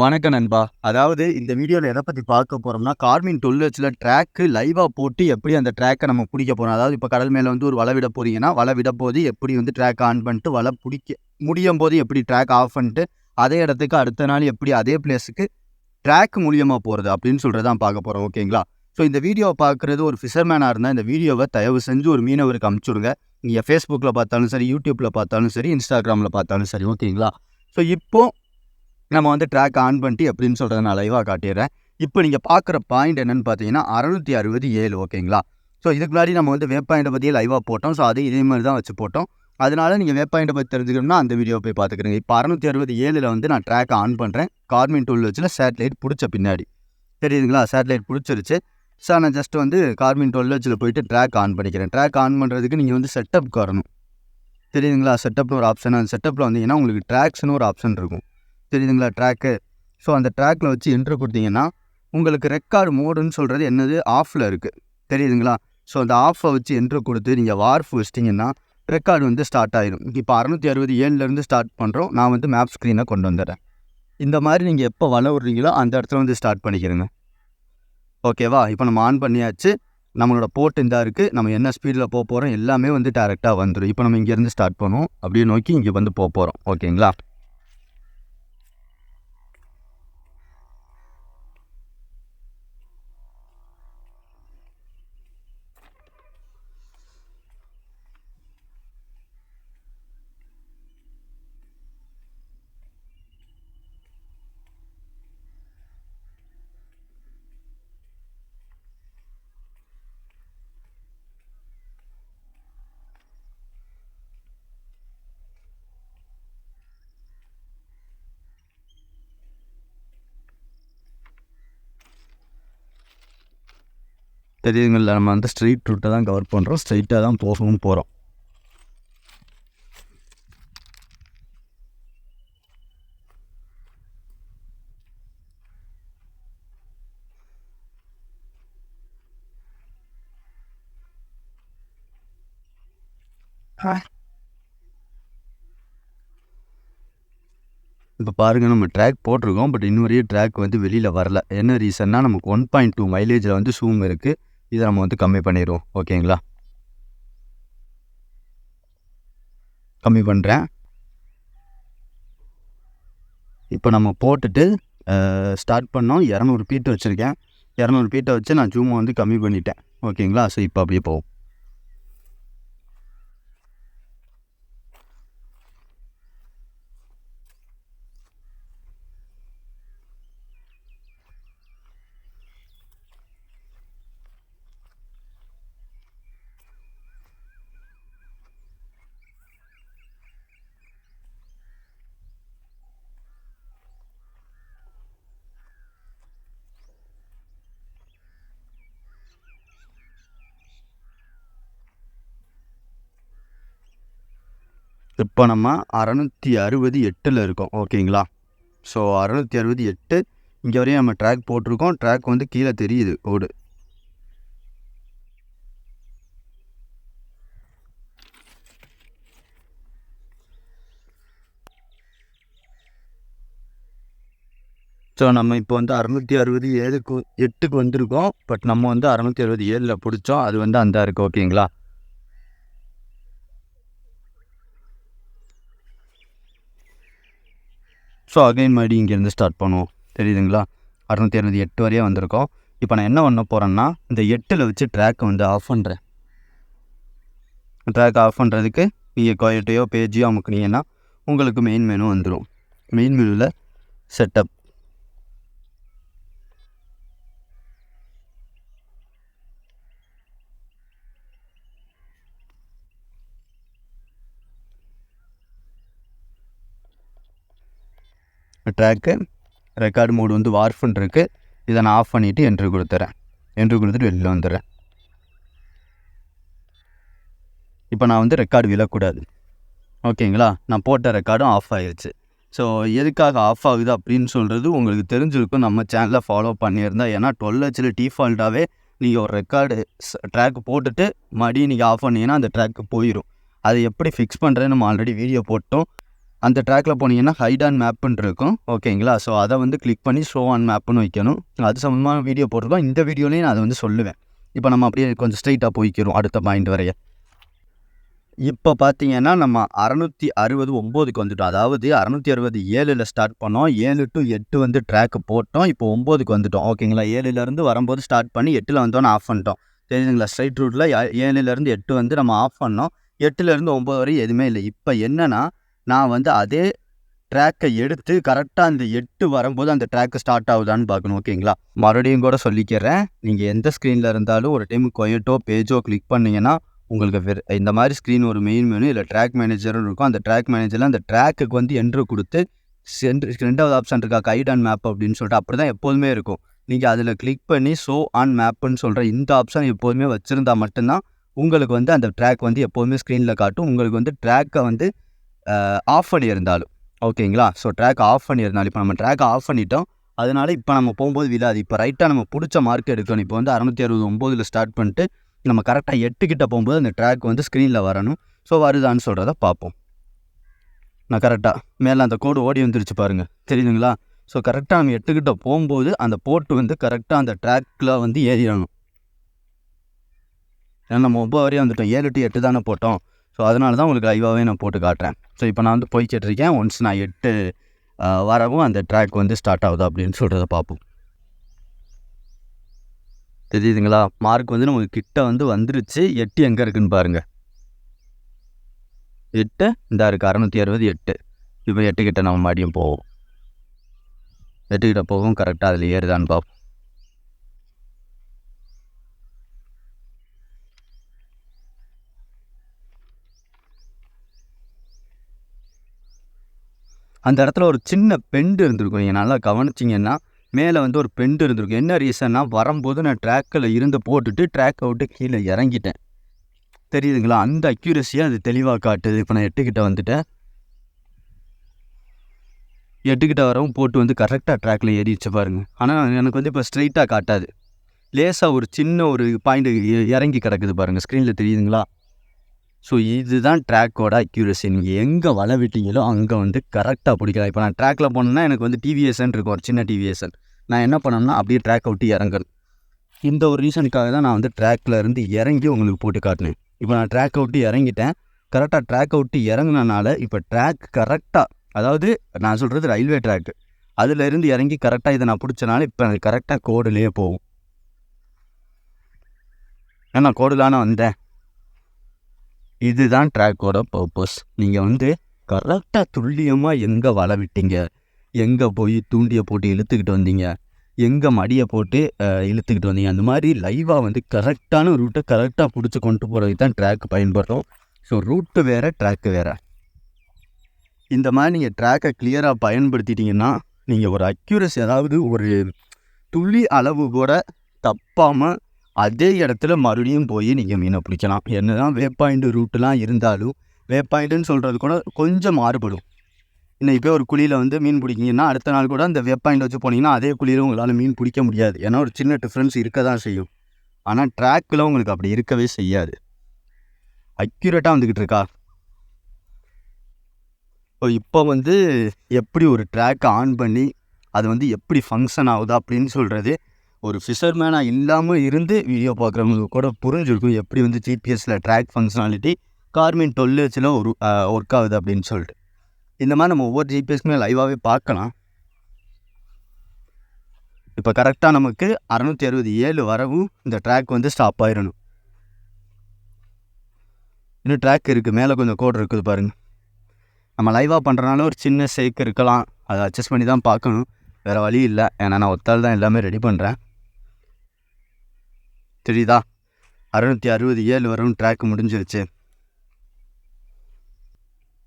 வணக்கம் நண்பா. அதாவது இந்த வீடியோல எத பத்தி பார்க்க போறோம்னா, கார்மின் 12 ட்ராக்கு லைவா போட்டு எப்படி அந்த ட்ராக்க நம்ம பிடிக்க போகிறோம் அதாவது இப்ப கடல் மேல வந்து ஒரு வலை விட போறீங்கன்னா, வலை விட போது எப்படி வந்து ட்ராக் ஆன் பண்ணிட்டு வலை புடிக்க முடியும்போது எப்படி ட்ராக் ஆஃப் பண்ணிட்டு, அதே இடத்துக்கு அடுத்த நாள் எப்படி அதே பிளேஸுக்கு ட்ராக் மூலியமா போறது அப்படின்னு சொல்கிறது தான் பார்க்க போறோம். ஓகேங்களா? ஸோ இந்த வீடியோவை பார்க்குறது ஒரு ஃபிஷர்மேனா இருந்தா இந்த வீடியோவ தயவு செஞ்சு ஒரு மீனவருக்கு அமுச்சுடுங்க நீங்கள் நீங்க பார்த்தாலும் சரி, யூடியூப்பில் பார்த்தாலும் சரி, இன்ஸ்டாகிராமில் பார்த்தாலும் சரி. ஓகேங்களா? ஸோ இப்போ நம்ம வந்து ட்ராக் ஆன் பண்ணிட்டு எப்படின்னு சொல்கிறத நான் லைவாக காட்டிடுறேன் இப்போ நீங்கள் பார்க்குற பாயிண்ட் என்னென்னு பார்த்தீங்கன்னா, 667 ஓகேங்களா? ஸோ இதுக்கு முன்னாடி நம்ம வந்து வேவ் பாயிண்ட்ட பற்றியே லைவாக போட்டோம். ஸோ அதே இதே மாதிரி தான் வச்சு போட்டோம். அதனால நீங்கள் வேவ் பாயிண்ட்ட பற்றி தெரிஞ்சுக்கணும்னா அந்த வீடியோ போய் பார்த்துக்கிறங்க. இப்போ 667ல வந்து நான் ட்ராக் ஆன் பண்ணுறேன் கார்மின் டூல் வச்சில் சேட்டலைட் பிடிச்ச பின்னாடி. தெரியுதுங்களா? சேட்டலைட் பிடிச்சிருச்சு ஸோ நான் ஜஸ்ட் வந்து கார்மின் 12 வச்சில் போயிட்டு ட்ராக் ஆன் பண்ணிக்கிறேன். ட்ராக் ஆன் பண்ணுறதுக்கு நீங்கள் வந்து செட்டப் வரணும். தெரியுதுங்களா? செட்டப்னு ஒரு ஆப்ஷன் அந்த செட்டப்ல வந்தீங்கன்னா, உங்களுக்கு ட்ராக்ஸ்னு ஒரு ஆப்ஷன் இருக்கும். தெரியுதுங்களா? ட்ராக்கு. ஸோ அந்த ட்ராக்கில் வச்சு என்ட்ரு கொடுத்தீங்கன்னா உங்களுக்கு ரெக்கார்டு மோடுன்னு சொல்கிறது என்னது ஆஃபில் இருக்குது தெரியுதுங்களா? ஸோ அந்த ஆஃபை வச்சு என்ட்ரு கொடுத்து நீங்கள் வார்ஃப் வச்சிட்டிங்கன்னா ரெக்கார்ட் வந்து ஸ்டார்ட் ஆகிடும் இப்போ 667ல இருந்து ஸ்டார்ட் பண்ணுறோம் நான் வந்து மேப் ஸ்க்ரீனை கொண்டு வந்துடுறேன் இந்த மாதிரி நீங்கள் எப்போ வளவுறீங்களோ அந்த இடத்துல வந்து ஸ்டார்ட் பண்ணிக்கிறேங்க ஓகேவா? இப்போ நம்ம ஆன் பண்ணியாச்சு. நம்மளோட போர்ட் இந்தா இருக்குது நம்ம என்ன ஸ்பீடில் போக போகிறோம் எல்லாமே வந்து டேரெக்டாக வந்துடும் இப்போ நம்ம இங்கேருந்து ஸ்டார்ட் பண்ணுவோம். அப்படியே நோக்கி இங்கே வந்து போகிறோம் ஓகேங்களா? தெரியுதுங்கல்ல? நம்ம வந்து ஸ்ட்ரெய்ட் ரூட்ட தான் கவர் பண்றோம். ஸ்ட்ரெய்ட்டா தான் போகவும் போறோம். இப்ப பாருங்க நம்ம ட்ராக் போட்டிருக்கோம். பட் இன்ன வரையும் ட்ராக் வந்து வெளியில வரல. என்ன ரீசன்னா நமக்கு 1.2 மைலேஜ்ல வந்து ஷூம் இருக்கு. இதை நம்ம வந்து கம்மி பண்ணிடுவோம் ஓகேங்களா? கம்மி பண்ணுறேன் இப்போ நம்ம போட்டுட்டு ஸ்டார்ட் பண்ணோம். இரநூறு பீட்டு வச்சுருக்கேன் இரநூறு பீட்டை வச்சு நான் ஜூமை வந்து கம்மி பண்ணிட்டேன். ஓகேங்களா? ஸோ இப்போ அப்படியே போவோம். இப்போ நம்ம 668ல இருக்கோம். ஓகேங்களா? ஸோ அறநூற்றி அறுபது எட்டு இங்கே வரையும் நம்ம ட்ராக் போட்டிருக்கோம். ட்ராக் வந்து கீழே தெரியுது ஓடு ஸோ நம்ம இப்போ வந்து 667க்கு 8க்கு வந்திருக்கோம். பட் நம்ம வந்து அறநூற்றி அறுபது ஏழில் பிடிச்சோம் அது வந்து அந்த இருக்குது ஓகேங்களா? ஸோ அகைன் மறுபடியும் இங்கேருந்து ஸ்டார்ட் பண்ணுவோம். தெரியுதுங்களா? 668 வரையும் வந்திருக்கோம். இப்போ நான் என்ன பண்ண போகிறேன்னா இந்த எட்டில் வச்சு ட்ராக்கை வந்து ஆஃப் பண்ணுறேன் ட்ராக் ஆஃப் பண்ணுறதுக்கு நீங்கள் கொயட்டையோ, பேஜையோ அமுக்குனீங்கன்னா, உங்களுக்கு மெயின் மெனு வந்துடும் மெயின் மெனுவில் செட்டப். ட்ராக்கு ரெக்கார்டு மோடு வந்து வார்ப்ன்னு இருக்கு. இதை நான் ஆஃப் பண்ணிவிட்டு என்ட்ரி கொடுத்துறேன் என்ட்ரி கொடுத்துட்டு வெளியில் வந்துடுறேன் இப்போ நான் வந்து ரெக்கார்டு விழக்கூடாது. ஓகேங்களா? நான் போட்ட ரெக்கார்டும் ஆஃப் ஆகிடுச்சு ஸோ எதுக்காக ஆஃப் ஆகுது அப்படின்னு சொல்கிறது உங்களுக்கு தெரிஞ்சிருக்கும். நம்ம சேனலை ஃபாலோ பண்ணியிருந்தா. ஏன்னா 12 ஹெச்ல டிஃபால்ட்டாகவே நீங்கள் ஒரு ரெக்கார்டு ட்ராக் போட்டுட்டு மறுபடியும் நீங்கள் ஆஃப் பண்ணீங்கன்னா, அந்த ட்ராக்கு போயிடும் அதை எப்படி ஃபிக்ஸ் பண்ணுறேன்னு நம்ம ஆல்ரெடி வீடியோ போட்டோம் அந்த ட்ராக்கில் போனீங்கன்னா ஹைட் ஆன் மேப்புன்னு இருக்கும். ஓகேங்களா ஸோ அதை வந்து கிளிக் பண்ணி ஷோ ஆன் மேப்புன்னு வைக்கணும். அது சம்மந்தமான வீடியோ போட்டிருக்கோம். இந்த வீடியோலேயும் நான் அதை வந்து சொல்லுவேன். இப்போ நம்ம அப்படியே கொஞ்சம் ஸ்ட்ரைட்டாக போய்க்கிறோம். அடுத்த பாயிண்ட் வரைய. இப்போ பார்த்தீங்கன்னா நம்ம அறநூற்றி அறுபது ஒம்போதுக்கு வந்துட்டோம். அதாவது அறநூற்றி அறுபது ஏழில் ஸ்டார்ட் பண்ணோம். ஏழு டு எட்டு வந்து ட்ராக்கு போட்டோம். இப்போ ஒம்போதுக்கு வந்துட்டோம். ஓகேங்களா ஏழுலேருந்து வரும்போது ஸ்டார்ட் பண்ணி எட்டில் வந்தோன்னே ஆஃப் பண்ணிட்டோம். தெரியுதுங்களா? ஸ்ட்ரைட் ரூட்டில் ஏழுலேருந்து எட்டு வந்து நம்ம ஆஃப் பண்ணோம். எட்டுலேருந்து ஒம்பது வரை எதுவுமே இல்லை. இப்போ என்னென்னா நான் வந்து அதே ட்ராக்கை எடுத்து கரெக்டாக அந்த எட்டு வரும்போது அந்த ட்ராக்கு ஸ்டார்ட் ஆகுதான்னு பார்க்கணும் ஓகேங்களா? மறுபடியும் கூட சொல்லிக்கிறேன். நீங்கள் எந்த ஸ்க்ரீனில் இருந்தாலும் ஒரு டைம் கொயட்டோ பேஜோ கிளிக் பண்ணிங்கன்னா உங்களுக்கு வெறு இந்த மாதிரி ஸ்க்ரீன் ஒரு மெயின் மெனு இல்லை ட்ராக் மேனேஜரும் இருக்கும். அந்த ட்ராக் மேனேஜரில் அந்த ட்ராக்குக்கு வந்து என்ட்ரு கொடுத்து சென்று ரெண்டாவது ஆப்ஷன் இருக்கா கைட் அண்ட் மேப் அப்படின்னு சொல்லிட்டு அப்படி தான் எப்போதுமே இருக்கும். நீங்கள் அதில் கிளிக் பண்ணி ஷோ ஆன் மேப்புன்னு சொல்கிற இந்த ஆப்ஷன் எப்போதுமே வச்சுருந்தா மட்டும்தான் உங்களுக்கு வந்து அந்த ட்ராக் வந்து எப்போதுமே ஸ்க்ரீனில் காட்டும். உங்களுக்கு வந்து ட்ராக்கை வந்து ஆஃப் பண்ணியிருந்தாலும். ஓகேங்களா? ஸோ ட்ராக் ஆஃப் பண்ணியிருந்தாலும் இப்போ நம்ம ட்ராக் ஆஃப் பண்ணிட்டோம். அதனால இப்போ நம்ம போகும்போது விழாது இப்போ ரைட்டாக நம்ம பிடிச்ச மார்க் எடுக்கணும். இப்போ வந்து அறநூற்றி அறுபது ஒம்போதில் ஸ்டார்ட் பண்ணிட்டு நம்ம கரெக்டாக எட்டுக்கிட்ட போகும்போது அந்த ட்ராக் வந்து ஸ்க்ரீனில் வரணும். ஸோ வருதான்னு சொல்கிறத பார்ப்போம். நான் கரெக்டாக மேலே அந்த கோடு ஓடி வந்துருச்சு பாருங்கள் தெரியுதுங்களா? ஸோ கரெக்டாக நம்ம எட்டுக்கிட்ட போகும்போது அந்த போட்டு வந்து கரெக்டாக அந்த ட்ராக்கில் வந்து ஏறிடணும். ஏன்னா நம்ம ஒம்பது வரையும் வந்துட்டோம். ஏழு டு எட்டு தானே போட்டோம். ஸோ அதனால தான் உங்களுக்கு லைவாகவே நான் போட்டு காட்டுறேன். ஸோ இப்போ நான் வந்து போய்கிட்டிருக்கேன் ஒன்ஸ் நான் எட்டு வரவும் அந்த ட்ராக் வந்து ஸ்டார்ட் ஆகுது அப்படின்னு சொல்கிறத பார்ப்போம். தெரியுதுங்களா? மார்க் வந்து நமக்கு கிட்ட வந்து வந்துருச்சு. எட்டு எங்கே இருக்குதுன்னு பாருங்கள் எட்டு? இந்த இருக்குது அறநூற்றி அறுபது எட்டு. இப்போ எட்டு கிட்ட நம்ம மறுபடியும் போவோம். எட்டு கிட்ட போகவும் கரெக்டாக அதில் ஏறுதான்னு பார்ப்போம். அந்த இடத்துல ஒரு சின்ன பெண்டு இருந்திருக்கும். நீங்கள் நல்லா கவனிச்சிங்கன்னா மேலே வந்து ஒரு பெண்டு இருந்திருக்கும். என்ன ரீசன்னா வரும்போது நான் ட்ராக்கில் இருந்து போட்டுட்டு ட்ராக்கை விட்டு கீழே இறங்கிட்டேன். தெரியுதுங்களா? அந்த அக்யூரஸியாக அது தெளிவாக காட்டுது. இப்போ நான் எட்டுக்கிட்ட வந்துட்டேன். எட்டுக்கிட்ட வரவும் போட்டு வந்து கரெக்டாக ட்ராக்கில் ஏறிச்சு பாருங்கள் ஆனால் எனக்கு வந்து இப்போ ஸ்ட்ரைட்டாக காட்டாது. லேசாக ஒரு சின்ன ஒரு பாயிண்ட் இறங்கி கிடக்குது பாருங்கள் ஸ்க்ரீனில் தெரியுதுங்களா? ஸோ இதுதான் ட்ராக்கோட அக்யூரஸி நீங்கள் எங்கே வலை விட்டீங்களோ அங்கே வந்து கரெக்டாக பிடிக்கலாம். இப்போ நான் ட்ராக்கில் போனேன்னா எனக்கு வந்து டிவிஎஸ்என் இருக்கும். ஒரு சின்ன டிவிஎஸ்என் நான் என்ன பண்ணேன்னா அப்படியே ட்ராக் விட்டு இறங்கணும். இந்த ஒரு ரீசனுக்காக தான் நான் வந்து ட்ராக்ல இருந்து இறங்கி உங்களுக்கு போட்டு காட்டினேன். இப்போ நான் ட்ராக் விட்டு இறங்கிட்டேன். கரெக்டாக ட்ராக் விட்டு இறங்குனனால இப்போ ட்ராக் கரெக்டாக அதாவது நான் சொல்கிறது ரயில்வே ட்ராக்கு அதிலிருந்து இறங்கி கரெக்டாக இதை நான் பிடிச்சனால இப்போ எனக்கு கரெக்டாக கோடுலேயே போகும். ஏன்னா கோடுலான வந்தேன். இதுதான் ட்ராக்கோட பர்பஸ் நீங்கள் வந்து கரெக்டாக துல்லியமாக எங்கே வலை விட்டீங்க? எங்கே போய் தூண்டியை போட்டு இழுத்துக்கிட்டு வந்தீங்க? எங்கே மடியை போட்டு இழுத்துக்கிட்டு வந்தீங்க? அந்த மாதிரி லைவாக வந்து கரெக்டான ரூட்டை கரெக்டாக பிடிச்சி கொண்டு போகிறதுக்கு தான் ட்ராக் பயன்படுறோம் ஸோ ரூட்டு வேறு ட்ராக்கு வேறு. இந்த மாதிரி நீங்கள் ட்ராக்கை கிளியராக பயன்படுத்திட்டீங்கன்னா நீங்கள் ஒரு அக்யூரஸ் அதாவது ஒரு துளி அளவு கூட தப்பாமல் அதே இடத்துல மறுபடியும் போய் நீங்கள் மீனை பிடிக்கலாம். என்ன தான் வே பாயிண்ட் ரூட்டெலாம் இருந்தாலும் வே பாயிண்ட்டுன்னு சொல்கிறது கூட கொஞ்சம் மாறுபடும். இன்னும் போய் ஒரு குழியில் வந்து மீன் பிடிக்கிங்கன்னா அடுத்த நாள் கூட அந்த வே பாயிண்ட் வச்சு போனீங்கன்னா அதே குழியில் உங்களால் மீன் பிடிக்க முடியாது. ஏன்னா ஒரு சின்ன டிஃப்ரென்ஸ் இருக்க தான் செய்யும் ஆனால் ட்ராக்கில் உங்களுக்கு அப்படி இருக்கவே செய்யாது. அக்யூரேட்டாக வந்துக்கிட்டு இருக்கா? இப்போ இப்போ வந்து எப்படி ஒரு ட்ராக்கை ஆன் பண்ணி அது வந்து எப்படி ஃபங்க்ஷன் ஆகுதா அப்படின்னு சொல்கிறது ஒரு ஃபிஷர்மேனாக இல்லாமல் இருந்து வீடியோ பார்க்குறவங்களுக்கு கூட புரிஞ்சிருக்கும் எப்படி வந்து ஜிபிஎஸ்சில் ட்ராக் ஃபங்க்ஷனாலிட்டி கார்மின் டுவெல் ஒரு ஒர்க் ஆகுது அப்படின்னு சொல்லிட்டு. இந்த மாதிரி நம்ம ஒவ்வொரு ஜிபிஎஸ்க்குமே லைவாகவே பார்க்கலாம். இப்போ கரெக்டாக நமக்கு அறநூற்றி அறுபது ஏழு வரவும் இந்த ட்ராக் வந்து ஸ்டாப் ஆயிடணும் இன்னும் ட்ராக் இருக்குது மேலே கொஞ்சம் கோடு இருக்குது பாருங்கள் நம்ம லைவாக பண்ணுறனால ஒரு சின்ன ஷேக் இருக்கலாம். அதை அட்ஜஸ்ட் பண்ணி தான் பார்க்கணும். வேறு வழி இல்லை. ஏன்னா நான் ஒத்தால் தான் எல்லாமே ரெடி பண்ணுறேன் தெரியுதா அறுநூற்றி அறுபது ஏழு வரும் ட்ராக் முடிஞ்சிருச்சு.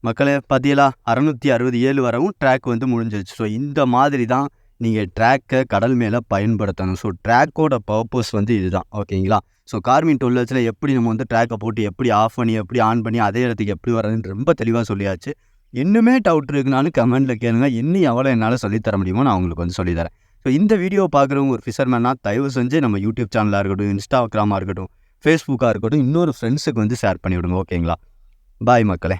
மக்களே பார்த்தீங்களா அறநூற்றி அறுபது ஏழு வரவும் ட்ராக் வந்து முடிஞ்சிருச்சு. ஸோ இந்த மாதிரி தான் நீங்கள் ட்ராக்கை கடல் மேலே பயன்படுத்தணும். ஸோ ட்ராக்கோட பர்பஸ் வந்து இதுதான். ஓகேங்களா ஸோ கார்மின் டுவெல்லர்ஸில் எப்படி நம்ம வந்து ட்ராக்கை போட்டு எப்படி ஆஃப் பண்ணி எப்படி ஆன் பண்ணி அதே இடத்துக்கு எப்படி வர்றதுன்னு ரொம்ப தெளிவாக சொல்லியாச்சு. இன்னுமே டவுட் இருக்குனாலும் கமெண்ட்டில் கேளுங்க. இன்னும் எவ்வளோ என்னால் சொல்லித்தர முடியுமோ நான் உங்களுக்கு வந்து சொல்லித்தரேன் ஸோ இந்த வீடியோ பார்க்குறவங்க ஒரு ஃபிஷர்மேனாக தயவு செஞ்சு நம்ம யூடியூப் சேனலாக இருக்கட்டும் இன்ஸ்டாகிராமாக இருக்கட்டும் ஃபேஸ்புக்காக இருக்கட்டும் இன்னொரு ஃப்ரெண்ட்ஸுக்கு வந்து ஷேர் பண்ணிவிடுங்க ஓகேங்களா பாய் மக்களே.